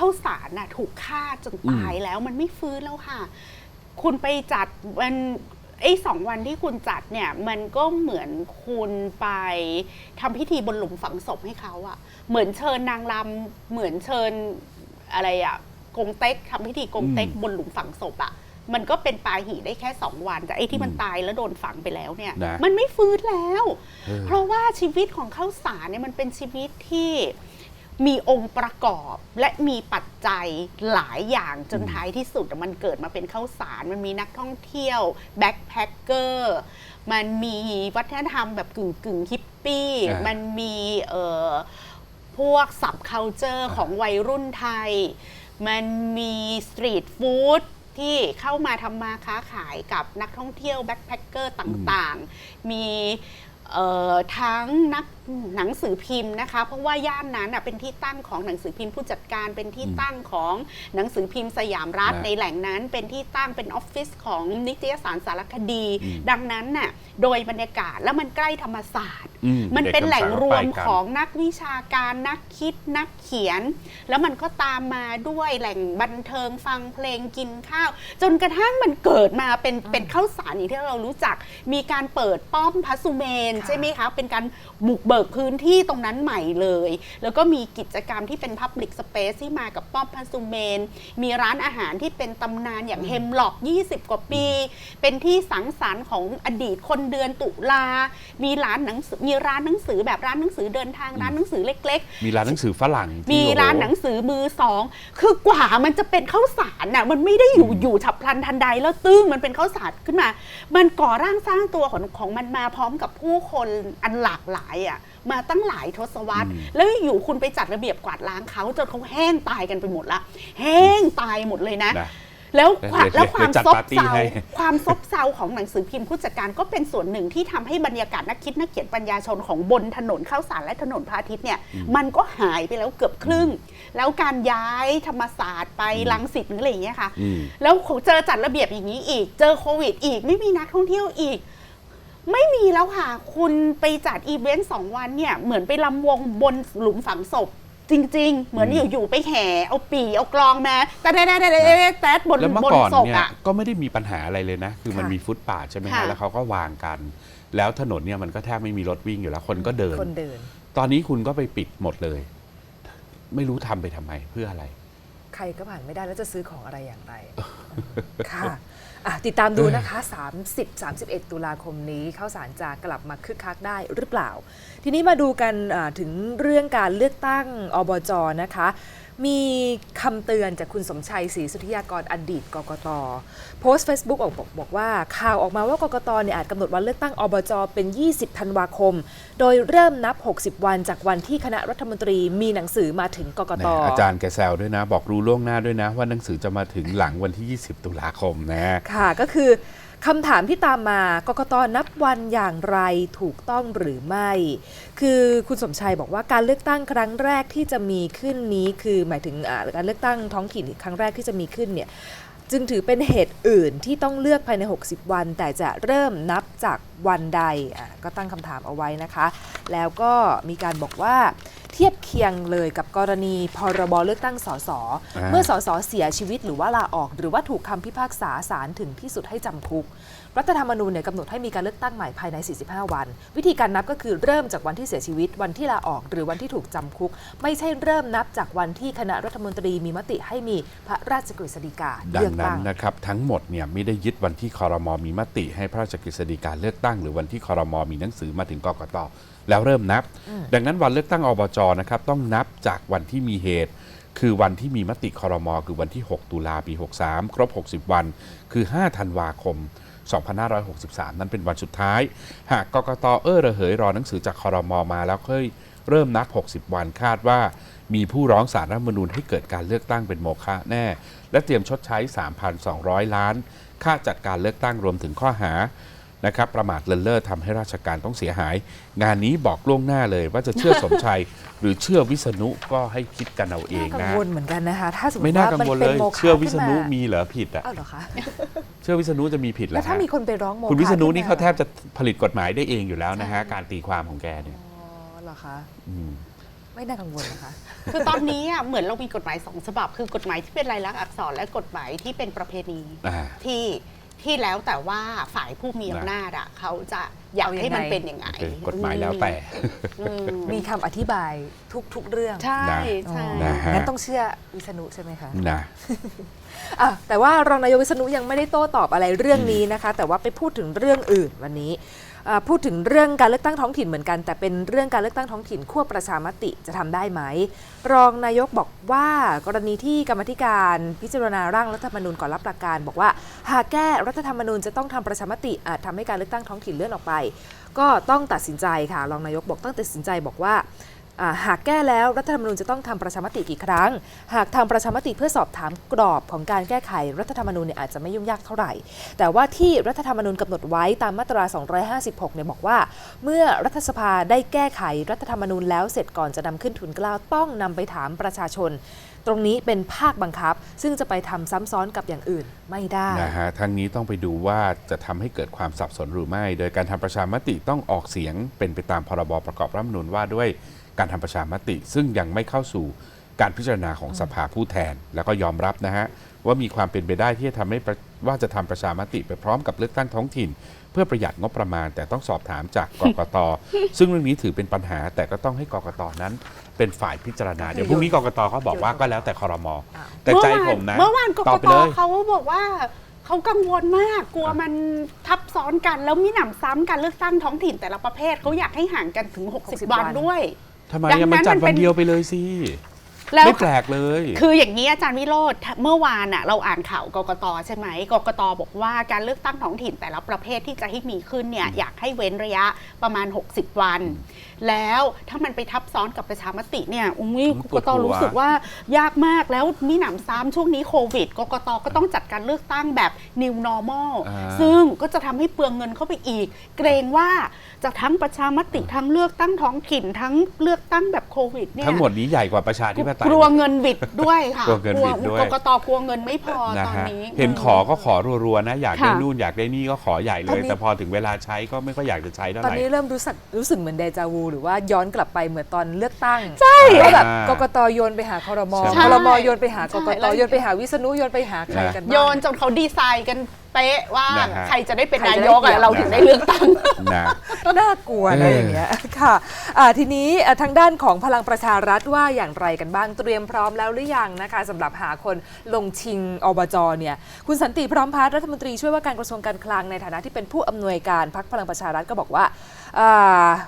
ข้าวสารน่ะถูกฆ่าจนตายแล้วมันไม่ฟื้นแล้วค่ะ คุณไปจัดมันไอ้สองวันที่คุณจัดเนี่ยมันก็เหมือนคุณไปทำพิธีบนหลุมฝังศพให้เขาอะเหมือนเชิญนางรำเหมือนเชิญอะไรอะกงเต็กทำพิธีกงเต็กอืมบนหลุมฝังศพอะมันก็เป็นปาหีได้แค่สองวัน แต่ไอ้ที่มันตายแล้วโดนฝังไปแล้วเนี่ยนะมันไม่ฟื้นแล้วเออเพราะว่าชีวิตของข้าวสารเนี่ยมันเป็นชีวิตที่ มีองค์ประกอบและมีปัจจัยหลายอย่างจนท้ายที่สุดอะมันเกิดมาเป็นข้าวสาร มันมีนักท่องเที่ยวแบ็คแพคเกอร์มันมีวัฒนธรรมแบบกึ่งกึ่งฮิปปี้อ่ามัมันมีเอ่อพวกสับเคาเจอร์ของวัยรุ่นไทย มันมีสตรีทฟู้ดที่เข้ามาทำมาค้าขายกับนักท่องเที่ยวแบ็คแพคเกอร์ต่างๆ มีเอ่อทั้งนัก หนังสือพิมพ์นะคะ เพราะว่าย่านนั้นน่ะเป็นที่ตั้งของหนังสือพิมพ์ผู้จัดการเป็นที่ตั้งของหนังสือพิมพ์สยามรัฐนะในแหล่งนั้นเป็นที่ตั้งเป็นออฟฟิศของนิตยสารสารคดีอืมดังนั้นน่ะโดยบรรยากาศแล้วมันใกล้ธรรมศาสตร์อืมันเป็นแหล่งรวมเด็กขธรรอมศาสตร์ก็ไปกันงนักวิชาการนักคิดนักเขียน แล้วมันก็ตามมาด้วยแหล่งบันเทิงฟังเพลงกินข้าว จนกระทั่งมันเกิดมาเป็นเป็นข้าวสารอย่างที่เรารู้จัก มีการเปิดป้อมพัสุเมนค่ะใช่ไหมคะเป็นการบุกเบิกพื้นที่ตรงนั้นใหม่เลย แล้วก็มีกิจกรรมที่เป็น Public Space ที่มากับป้อมพัสุเมน มีร้านอาหารที่เป็นตำนานอย่างเฮมล็อก 20 กว่าปี เป็นที่สังสรรค์ของอดีตคนเดือนตุลา มีร้านหนังสือมีร้านหนังสือแบบร้านหนังสือเดินทางร้านหนังสือเล็ก ๆ มีร้านหนังสือฝรั่งที่มีร้านหนังสือมือสอง คือกว่ามันจะเป็นข้าวสารน่ะ มันไม่ได้อยู่อยู่ฉับพลันทันใดแล้วตึ้งมันเป็นข้าวสารขึ้นมา มันก่อร่างสร้างตัวของของมันมาพร้อมกับผู้คนอันหลากหลายอะมาตั้งหลายทศวรรษอืมแล้วอยู่คุณไปจัดระเบียบกวาดล้างเขาจนเขาแห้งตายกันไปหมดละ แห้งตายหมดเลยนะนะแล้วความเลยแล้วความเลยจัดซบปาร์ตี้เซาให้ความซบเซาของหนังสือพิมพ์ผู้จัดการก็เป็นส่วนหนึ่งที่ทำให้บรรยากาศนักคิดนักเขียนปัญญาชนของบนถนนข้าวสารและถนนพระอาทิตย์เนี่ยมันก็หายไปแล้วเกือบครึ่ง แล้วการย้ายธรรมศาสตร์ไปรังสิตหรืออะไรอย่างเงี้ยค่ะอืมแล้วเจอจัดระเบียบอย่างนี้อีก เจอโควิด อีกไม่มีนักท่องเที่ยวอีก ไม่มีแล้วค่ะ คุณไปจัดอีเวนต์สองวันเนี่ย เหมือนไปลำวงบนหลุมฝังศพ จริง ๆ เหมือนอืมอยู่ๆไปแห่ เอาปีเอากลองมาแต่แต่แต่แต่แต่บนแล้วเมื่บอนก่อนศพเนี่ยอะ ก็ไม่ได้มีปัญหาอะไรเลยนะ คือมันค่ะมีฟุตปาดใช่ไหมค่ะฮะแล้วเขาก็วางกัน แล้วถนนเนี่ยมันก็แทบไม่มีรถวิ่งอยู่แล้ว คนก็เดิน คนเดิน ตอนนี้คุณก็ไปปิดหมดเลย ไม่รู้ทำไปทำไมเพื่ออะไร ใครก็ผ่านไม่ได้แล้วจะซื้อของอะไรอย่างไร ค่ะอะติดตามดูนะคะ 30 31 ตุลาคมนี้ข้าวสารจะกลับมาคึกคักได้หรือเปล่า ทีนี้มาดูกันถึงเรื่องการเลือกตั้งอบจนะคะ มีคำเตือนจากคุณสมชัยศรีสุทธิยากรอดีตกกตโพสต์ Facebook ออกบอกบอกว่า ข่าวออกมาว่ากกตเนี่ยอาจกำหนดวันเลือกตั้งอบจเป็น 20 ธันวาคม โดยเริ่มนับ 60 วันจากวันที่คณะรัฐมนตรีมีหนังสือมาถึงกกแหตมอาจารย์แกแซวด้วยนะ บอกรู้ล่วงหน้าด้วยนะ ว่าหนังสือจะมาถึงหลังวันที่ 20 ตุลาคมนะค่ะก็คือ คำถามที่ตามมากกตนับวันอย่างไรถูกต้องหรือไม่ คือคุณสมชัยบอกว่าการเลือกตั้งครั้งแรกที่จะมีขึ้นนี้คือหมายถึงการเลือกตั้งท้องถิ่นครั้งแรกที่จะมีขึ้นเนี่ยจึงถือเป็นเหตุอื่นที่ต้องเลือกภายใน 60 วัน แต่จะเริ่มนับจากวันใดก็ตั้งคำถามเอาไว้นะคะ แล้วก็มีการบอกว่า เทียบเคียงเลยกับกรณีพรบเลือกตั้งสสอ่าเมื่อสสเสียชีวิตหรือว่าลาออก หรือว่าถูกคำพิพากษาศาลถึงที่สุดให้จำคุก รัฐธรรมนูญเนี่ยกำหนดให้มีการเลือกตั้งใหม่ภายใน 45 วัน วิธีการนับก็คือเริ่มจากวันที่เสียชีวิต วันที่ลาออก หรือวันที่ถูกจำคุก ไม่ใช่เริ่มนับจากวันที่คณะรัฐมนตรีมีมติให้มีพระราชกฤษฎีกาดัเลืงอกนั้นตั้งนะครับทั้งหมดเนี่ยไม่ได้ยึดวันที่คอรมอมีมติ ให้พระราชกฤษฎีกาเลือกตั้ง หรือวันที่คอรมอมีหนังสือมาถึงกกต แล้วเริ่มนับ ดังนั้นวันเลือกตั้งอบจนะครับต้องนับจากวันที่มีเหตุ คือวันที่มีมติคอรมอคือวันที่ 6 ตุลาปี 63 ครบ 60 วัน คือ 5 ธันวาคม 2563 นั้นเป็นวันสุดท้าย หากกกตเออระเหยรอหนังสือจากคอรมอมาแล้วค่อยเริ่มนับ 60 วันคาดว่า มีผู้ร้องสารรัฐธรรมนูญให้เกิดการเลือกตั้งเป็นโมฆะแน่ และเตรียมชดใช้ 3,200 ล้าน ค่าจัดการเลือกตั้งรวมถึงข้อหา นะครับประมาทเลินเล่อทำให้ราชการต้องเสียหาย งานนี้บอกล่วงหน้าเลยว่าจะเชื่อสมชัย หรือเชื่อวิษณุก็ให้คิดกันเอาเองน่ากังนะ วลเหมือนกันนะคะ ถ้าสมมไม่ติน่าว่ากังมันวลเป็เลนย โมฆะเชื่อวิษณุขึ้นมีเหรอผิดอะ อ้าวเหรอคะ เชื่อวิษณุจะมีผิดเหรแล้อวถ้าฮะมีคนไปร้องโมฆะคุณวิษณุนี่ขึ้เขามแทบจะผลิตกฎหมายได้เองอยู่แล้วนะฮะการตีความของแกเนี่ยอ๋อเหรอคะ อืม ไม่ไม่น่ากังวลนะคะ คือตอนนี้อะเหมือนเรามีกฎหมายสองฉบับ คือกฎหมายที่เป็นลายลักษณ์อักษรและกฎหมายที่เป็นประเพณี อ่า ที่ ที่แล้วแต่ว่าฝ่ายผู้มีอำนาจอะเขาจะอยากเอายังไงให้มันเป็นยังไงโอเคกฎหมายแล้วแต่ อืมมีคำอธิบายทุก ๆ เรื่องใช่นะ ใช่ นะฮะ งั้นต้องเชื่อวิษณุใช่ไหมคะ นะ อะแต่ว่ารองนายกวิษณุยังไม่ได้โต้ตอบอะไรเรื่องนี้นะคะ แต่ว่าไปพูดถึงเรื่องอื่นวันนี้อ่าพูดถึงเรื่องการเลือกตั้งท้องถิ่นเหมือนกัน แต่เป็นเรื่องการเลือกตั้งท้องถิ่นควบประชามติจะทำได้ไหม รองนายกบอกว่ากรณีที่กรรมธิการพิจารณาร่างรัฐธรรมนูญก่อนรับหลักการ บอกว่า หากแก้รัฐธรรมนูญจะต้องทำประชามติอาจทำให้การเลือกตั้งท้องถิ่นเลื่อนออกไป ก็ต้องตัดสินใจค่ะรองนายกบอกต้องตัดสินใจบอกว่า หากแก้แล้วรัฐธรรมนูญจะต้องทำประชามติกี่ครั้ง หากทำประชามติเพื่อสอบถามกรอบของการแก้ไขรัฐธรรมนูญเนี่ยอาจจะไม่ยุ่งยากเท่าไหร่ แต่ว่าที่รัฐธรรมนูญกำหนดไว้ตามมาตรา 256 เนี่ยบอกว่า เมื่อรัฐสภาได้แก้ไขรัฐธรรมนูญแล้วเสร็จก่อนจะนำขึ้นทุนกล้าวต้องนำไปถามประชาชน ตรงนี้เป็นภาคบังคับ ซึ่งจะไปทำซ้ำซ้อนกับอย่างอื่นไม่ได้นะฮะทั้งนี้ต้องไปดูว่าจะทำให้เกิดความสับสนหรือไม่ โดยการทำประชามติต้องออกเสียงเป็นไปตามพรบประกอบรัฐธรรมนูญว่าด้วย การทำประชามติ ซึ่งยังไม่เข้าสู่การพิจารณาของสภาผู้แทน แล้วก็ยอมรับนะฮะว่ามีความเป็นไปได้ที่จะทำให้ประว่าจะทำประชามติไปพร้อมกับเลือกตั้งท้องถิ่น เพื่อประหยัดงบประมาณ แต่ต้องสอบถามจากกกต ซึ่งเรื่องนี้ถือเป็นปัญหา แต่ก็ต้องให้กกตนั้น เป็นฝ่ายพิจารณาเดี๋ยวพรุ่งนี้กกตเขาบอกว่าก็แล้วแต่คอรมออ้าวแต่ใจผมนะเมื่อวานกตอกบไปตเลยเขาบอกว่าเขากังวลมากกลัวมันทับซ้อนกัน แล้วมีหนำซ้ำการเลือกตั้งท้องถิ่นแต่ละประเภทเขาอยากให้ห่างกันถึง 60 60วันวันด้วย ทำไมดังอะนั้นมันจัดมันวัเป็นนเดียวไปเลยสิแล้วไม่แปลกเลย คืออย่างนี้อาจารย์วิโรธเมื่อวานน่ะเราอ่านข่าวกกตใช่ไหมกกตบอกว่าการเลือกตั้งท้องถิ่นแต่ละประเภทที่จะให้มีขึ้นเนี่ยอยากให้เว้นระยะประมาณ 60 วัน แล้วถ้ามันไปทับซ้อนกับประชามติเนี่ยอุ้ยมันกปวกดตหัวรู้สึกว่ายากมากแล้วมีหนำซ้ำช่วงนี้โควิดกกตก็ต้องจัดการเลือกตั้งแบบ new normal อ่าซึ่งก็จะทำให้เปลืองเงินเข้าไปอีก เกรงว่าจะทั้งประชามติทั้งเลือกตั้งท้องถิ่นทั้งเลือกตั้งแบบโควิดเนี่ยทั้งหมดนี้ใหญ่กว่าประชาธิปไตยกลัวเงินบิดด้วยค่ะกลัวเงินบิดด้วยกกตกลัวเงินไม่พอนะตอนฮะนี้ เห็นขอก็ขอรัวๆนะ อยากได้ค่ะนู่นอยากได้นี่ก็ขอใหญ่เลตอนยนี้แต่พอถึงเวลาใช้ก็ไม่ค่อยอยากจะใช้เท่าตอนไหร่นี้เริ่มรู้สึกรู้สึกเหมือนเดจาวูหรือว่าย้อนกลับไปเหมือนตอนเลือกตั้งใช่ว่าแบบอ่าก กตโยนไปหาคอรมอใช่คอรมอโยนไปหากกใช่ตแล้วโยนไปหาวิษณุโยนไปหาใครกันบ้าง โยนจนเขาดีไซน์กันเป๊ะว่านะฮะ ใครจะได้เป็นใครนาจะยได้กเปรียอะบเราถึงได้เลือกตั้ง นะ น่ากลัวเอนะอออย่างเงี้ยค่ะอ่าทีนี้อะทางด้านของพลังประชารัฐว่าอย่างไรกันบ้างเตรียมพร้อมแล้วหรือยังนะคะสำหรับหาคนลงชิงอบจเนี่ยคุณสันติพร้อมพัฒน์รัฐมนตรีช่วยว่าการกระทรวงการคลังในฐานะที่เป็นผู้อำนวยการพักพลังประชารัฐก็บอกว่าอ่า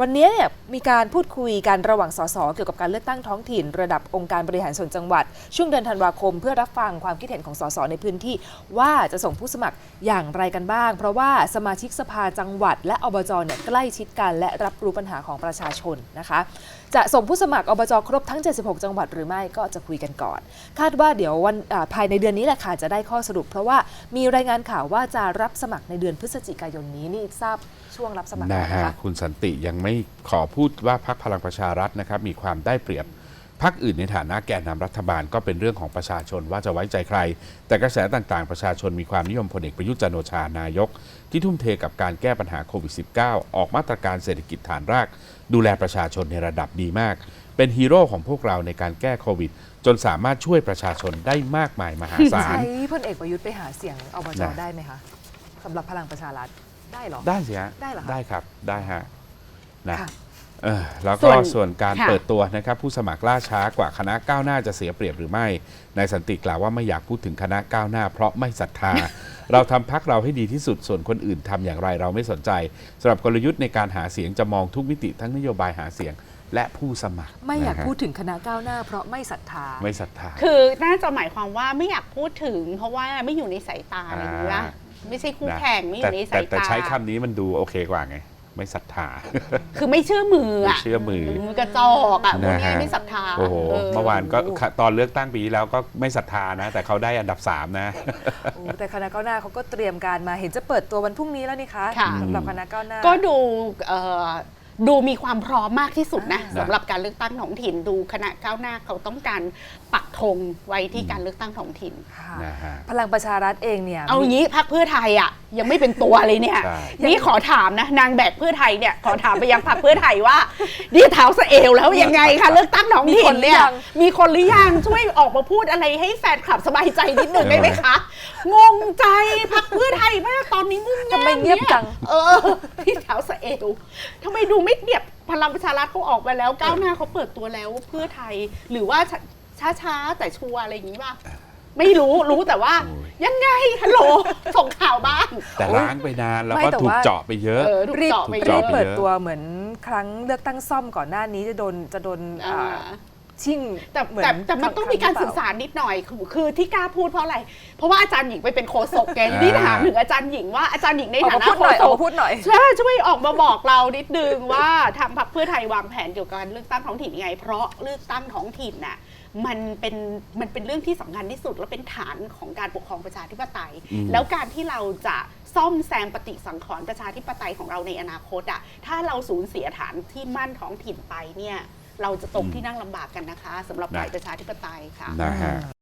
วันนี้เนี่ยมีการพูดคุยกันระหว่างสสเกี่ยวกับการเลือกตั้งท้องถิ่น ระดับองค์การบริหารส่วนจังหวัด ช่วงเดือนธันวาคม เพื่อรับฟังความคิดเห็นของสสในพื้นที่ ว่าจะส่งผู้สมัครอย่างไรกันบ้าง เพราะว่าสมาชิกสภาจังหวัด และอบจเนี่ยใกล้ชิดกันและรับรู้ปัญหาของประชาชนนะคะ จะส่งผู้สมัครอบจครบทั้ง 76 จังหวัดหรือไม่ก็จะคุยกันก่อน คาดว่าเดี๋ยววันภายในเดือนนี้แหละค่ะจะได้ข้อสรุป เพราะว่ามีรายงานข่าวว่าจะรับสมัครในเดือนพฤศจิกายนนี้นี่ทราบช่วงรับสมัครนะคะคุณสันติยังไม่ขอพูดว่าพักพลังประชารัฐนะครับมีความได้เปรียบพักอื่นในฐานะแกนนำรัฐบาลก็เป็นเรื่องของประชาชนว่าจะไว้ใจใคร แต่กระแสต่างๆ ประชาชนมีความนิยมพลเอกประยุทธ์จันทร์โอชานายก ที่ทุ่มเทกับการแก้ปัญหาโควิด -19 ออกมาตรการเศรษฐกิจฐานราก ดูแลประชาชนในระดับดีมาก เป็นฮีโร่ของพวกเราในการแก้โควิด จนสามารถช่วยประชาชนได้มากมายมหาศาลใช้พลเอกประยุทธ์ไปหาเสียงอบจนะได้ไหมคะสำหรับพลังประชารัฐ ได้เหรอ ได้สิฮะได้เหรอคะได้ครับได้ฮะนะค่ะ เออแล้วส่ก็วนส่วนการค่ะ เปิดตัวนะครับผู้สมัครล่าช้ากว่าคณะก้าวหน้าจะเสียเปรียบหรือไม่นายสันติกล่าวว่าไม่อยากพูดถึงคณะก้าวหน้า เพราะไม่ศรัทธา เราทำพักเราให้ดีที่สุดส่วนคนอื่นทำอย่างไรเราไม่สนใจสำหรับกลยุทธ์ในการหาเสียงจะมองทุกมิติทั้งนโยบายหาเสียงและผู้สมัครไม่อยากนะฮะพูดถึงคณะก้าวหน้า เพราะไม่ศรัทธา ไม่ศรัทธา คือน่าจะหมายความว่าไม่อยากพูดถึง เพราะว่าไม่อยู่ในสายตาอะไรอย่างเงี้ยอ่า ไม่ใช่คู่นะแข่งไม่อแต่ยู่ในแต่สายแต่ตาใช้คำนี้มันดูโอเคกว่าไง ไม่ศรัทธา คือไม่เชื่อมือไม่อะเชื่อมือ มือกระจอกอะพวกนะนี้ฮะไม่ศรัทธาโอ้โหเออเมื่อวานก็ตอนเลือกตั้งปีที่แล้วก็ไม่ศรัทธานะ แต่เขาได้อันดับสามนะ โอ้แต่คณะก้าวหน้าเขาก็เตรียมการมาเห็นจะเปิดตัววันพรุ่งนี้แล้วนี่คะค่ะ สำหรับคณะก้าวหน้า ก็ดูเอ่อ ดูมีความพร้อมมากที่สุดนะอ่าสำหรับการเลือกตั้งท้องถิ่น ดูคณะก้าวหน้าเขาต้องการปักธงไว้ที่การเลือกตั้งท้องถิ่น ค่ะนะฮะ พลังประชารัฐเองเนี่ย เอางี้พรรคเพื่อไทยอะยังไม่เป็นตัวเลยเนี่ย ใช่ นี่ขอถามนะนางแบกเพื่อไทยเนี่ยขอถามไปยังพรรคเพื่อไทยว่านี่เท้าสะเอวแล้วยังไงคะเลือกตั้งท้องถิ่นเนี่ยมีคนหรือยังช่วยออกมาพูดอะไรให้แฟนคลับสบายใจนิดหนึ่งได้ไหมคะงงใจพรรคเพื่อไทย มากตอนนี้งุ่มทำไมเงียบจัง เออที่เท้าสะเอวทำไมดูไม่เดียบพลังประชารัฐเขาออกมาแล้วก้าวหน้าเขาเปิดตัวแล้วเพื่อไทย หรือว่าช้าๆแต่ชัวร์อะไรอย่างนี้ป่ะไม่รู้รู้แต่ว่าโอ้ยยังไงฮัลโหลส่งข่าวบ้างแต่ล้างไปนานแล้วไม่ก็แต่ถูกว่าเจาะไปเยอะเออถูกรีบเจาะไปถูกเยเจาะรีบอะไปเปิดตัวเหมือนครั้งเลือกตั้งซ่อมก่อนหน้านี้จะโดนจะโดน อ่าอ่าชิ่งแต่เหมือนแต่แต่มันต้องมีการครั้สื่งอหเปล่สารนิดหน่อยคือคือที่กล้าพูดเพราะอะไร เพราะว่าอาจารย์หญิงไปเป็นโฆษกแกอ่าที่ถามถึงอาจารย์หญิงว่าอาจารย์หญิงในออกฐามานะพูดโฆหน่อยษออกกมาพูดหน่อย ช่วยช่วยออกมาบอกเรานิดนึงว่าทางพรรคเพื่อไทยวางแผนเกี่ยวกับการเลือกตั้งท้องถิ่นยังไง เพราะเลือกตั้งท้องถิ่นน่ะมันเป็นมันเป็นเรื่องที่สำคัญที่สุดและเป็นฐานของการปกครองประชาธิปไตยอืมแล้วการที่เราจะซ่อมแซมปฏิสังขรณ์ประชาธิปไตยของเราในอนาคตอะถ้าเราสูญเสียฐานที่มั่นท้องถิ่นไปเนี่ย เราจะตกที่นั่งลำบากกันนะคะสำหรับฝ่ายนะประชาธิปไตยค่ะ นะฮะ